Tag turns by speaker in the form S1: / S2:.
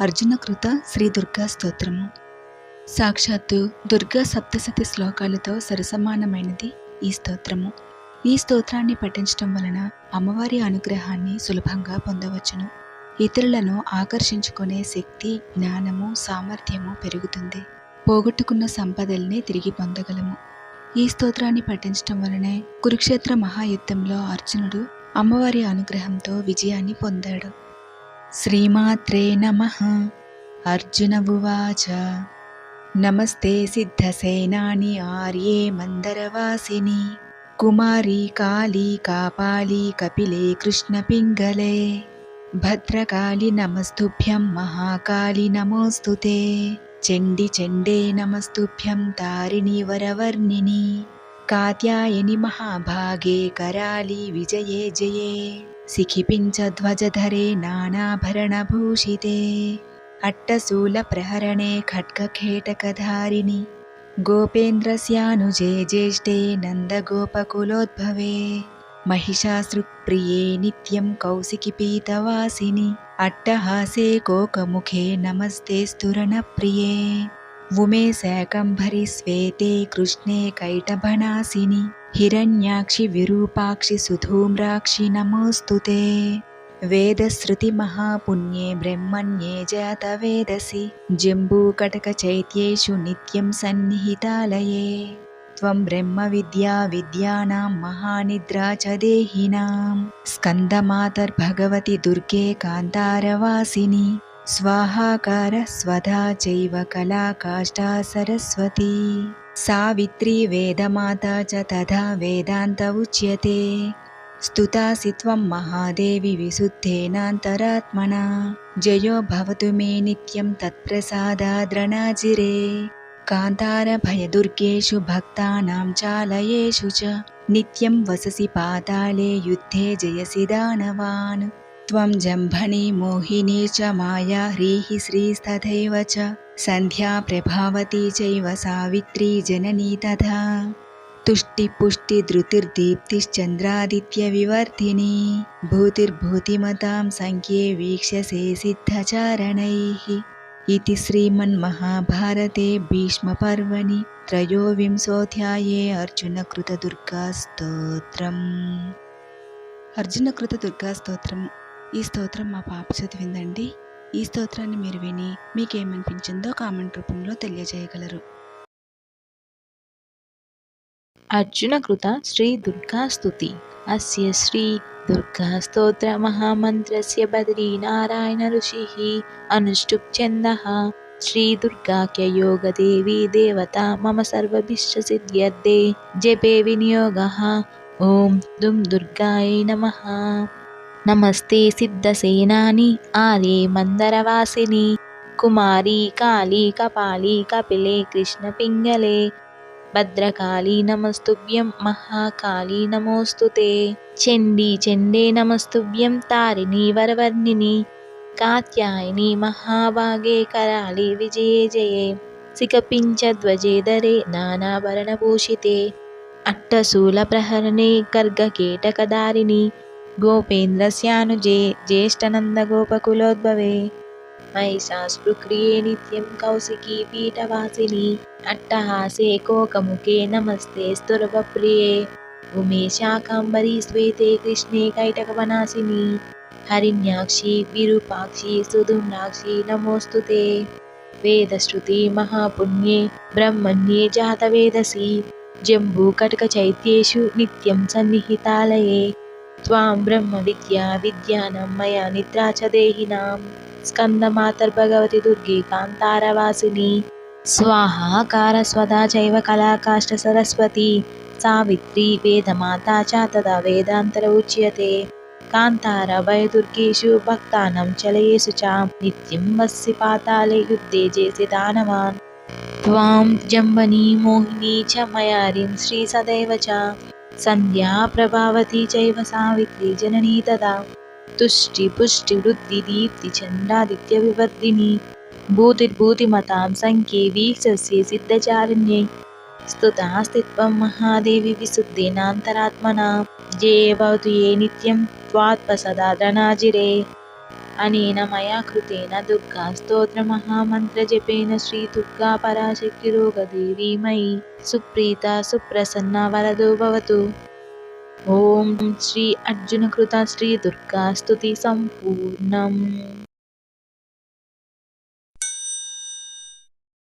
S1: అర్జున కృత శ్రీ దుర్గా స్తోత్రము సాక్షాత్తు దుర్గా సప్తశతి శ్లోకాలతో సరసమానమైనది ఈ స్తోత్రము. ఈ స్తోత్రాన్ని పఠించడం వలన అమ్మవారి అనుగ్రహాన్ని సులభంగా పొందవచ్చును. ఇతరులను ఆకర్షించుకునే శక్తి జ్ఞానము సామర్థ్యము పెరుగుతుంది. పోగొట్టుకున్న సంపదల్ని తిరిగి పొందగలము. ఈ స్తోత్రాన్ని పఠించడం వలనే కురుక్షేత్ర మహాయుద్ధంలో అర్జునుడు అమ్మవారి అనుగ్రహంతో విజయాన్ని పొందాడు. श्रीमात्रे नमः। अर्जुन उवाच। नमस्ते सिद्धसेनानि आर्ये मन्दरवासिनि। कुमारी काली कापाली कपिले कृष्णपिङ्गले भद्रकाली नमस्तुभ्यं महाकाली नमोऽस्तु ते। चण्डिचण्डे नमस्तुभ्यं तारिणि वरवर्णिनि। कात्यायनि महाभागे कराली विजये जये। सिखिपिञ्चध्वजधरे नानाभरणभूषिते अट्टसूलप्रहरणे खड्गखेटकधारिणि गोपेन्द्रस्यानुजे ज्येष्ठे नन्दगोपकुलोद्भवे महिषासृक्प्रिये नित्यं कौसिकिपीतवासिनि अट्टहासे कोकमुखे नमस्ते स्तुरणप्रिये उमे शाकम्भरि श्वेते कृष्णे कैटभनासिनि हिरण्याक्षि विरूपाक्षि सुधूम्राक्षि नमोऽस्तु ते वेदश्रुतिमहापुण्ये ब्रह्मण्ये जातवेदसि जम्बूकटकचैत्येषु नित्यं सन्निहितालये त्वं ब्रह्मविद्या विद्यानां महानिद्रा च देहिनां स्कन्दमातर्भगवति दुर्गे कान्तारवासिनि స్వాహాకార స్వధా చైవ కళాకాష్టా సరస్వతి. సావిత్రి వేదమాత చ తథా వేదాంత ఉచ్యతే. స్థుతాసి త్వం మహాదేవి విశుద్ధేనాంతరాత్మనా. జయో భవతు మే నిత్యం తత్ప్రసాదాద్రణాజిరే కాంతారభయదుర్గేషు భక్తానాం చాలయేషు చ. నిత్యం వససి పాతాళే యుద్ధే జయసి దానవాన్. त्वं जम्भणि मोहिनी च माया ह्रीः श्रीस्तथैव च सन्ध्या प्रभावती चैव सावित्री जननी तथा तुष्टिपुष्टिधृतिर्दीप्तिश्चन्द्रादित्यविवर्धिनी भूतिर्भूतिमतां सङ्ख्ये वीक्ष्यसे सिद्धचारणैः इति श्रीमन्महाभारते भीष्मपर्वणि त्रयोविंशोऽध्याये अर्जुनकृतदुर्गास्तोत्रम् अर्जुनकृतदुर्गास्तोत्रम् ఈ స్తోత్రం మా పాప చదివిందండి ఈ స్తోత్రాన్ని మీరు విని మీకేమనిపించిందో కామెంట్ రూపంలో తెలియజేయగలరు.
S2: అర్జునకృత శ్రీ దుర్గా స్తుతి. అస్య శ్రీ దుర్గా స్తోత్ర మహామంత్రస్య బద్రీనారాయణ ఋషి అనుష్ఠుప్ ఛంద శ్రీ దుర్గాఖ్యయోగ దేవీ దేవత మమ సర్వభిష్టసిద్ధ్యర్థే. జపే వినియోగ. ఓం దుం దుర్గాయ నమః. నమస్తే సిద్ధసేనాని ఆలే మందరవాసిని. కుమారి కాళీ కపాలి కపిలే కృష్ణ పింగళే. భద్రకాళీ నమస్తుభ్యం మహాకాళీ నమోస్తుతే. చండీ చండే నమస్తుభ్యం తారిణి వరవర్ణిని. కాత్యాయని మహాభాగే కరాళి విజయే జయే. సికపించధ్వజేదరే నానాభరణభూషితే అట్టశూలప్రహరణే గర్గకేటకదారిణి. गोपेन्द्रस्यानुजे ज्येष्ठनन्दगोपकुलोद्भवे मयिषास्पृक्रिये नित्यं कौशिकी पीठवासिनी अट्टहासे कोकमुखे नमस्ते स्तुर्वप्रिये उमे शाकाम्बरी श्वेते कृष्णे कैटकवनाशिनी हरिण्याक्षी विरूपाक्षी सुधुम्नाक्षी नमोऽस्तु ते वेदश्रुति महापुण्ये ब्रह्मण्ये जातवेदसि जम्बूकटकचैत्येषु नित्यं सन्निहितालये త్వాం బ్రహ్మ విద్యా విద్యానం మయా నిద్రా చ భగవతి దుర్గి దుర్గే కాంతారవాసిని స్వాహాకార స్వదా జైవ కళాకాష్ట సరస్వతి సావిత్రి వేదమాతా చ తదా వేదాంతర ఉచ్యతే కాంతార వయదుర్గేషు భక్తానం చలయేసు చ నిత్యం వస్సి పాతాలే యుద్ధే చేసి దానవాన్ త్వాం జంబనీ మోహిని చ మయారిం శ్రీ సదైవ చ సంధ్యా ప్రభావతి చైవ సావిత్రి జననీ తదా. తుష్టి పుష్టి వృద్ధి దీప్తి చండాదిత్య వివర్ధిని. భూతిర్భూతిమతాం సంఖ్యే వీక్షస్య సిద్ధచారిణ్యై. స్థుతాస్తిత్వం మహాదేవి విశుద్ధేనాంతరాత్మనా జే భవతు ఏ నిత్యం. త్వాత్మ సదా ధనాజిరే. అనేన మయా కృతేన దుర్గా స్తోత్రమహామంత్రజపేన శ్రీదుర్గా పరాశక్తిరోగదేవీమయీ సుప్రీత సుప్రసన్న వరదో భవతు ఓం శ్రీ అర్జునకృత శ్రీ దుర్గా స్తుతి సంపూర్ణం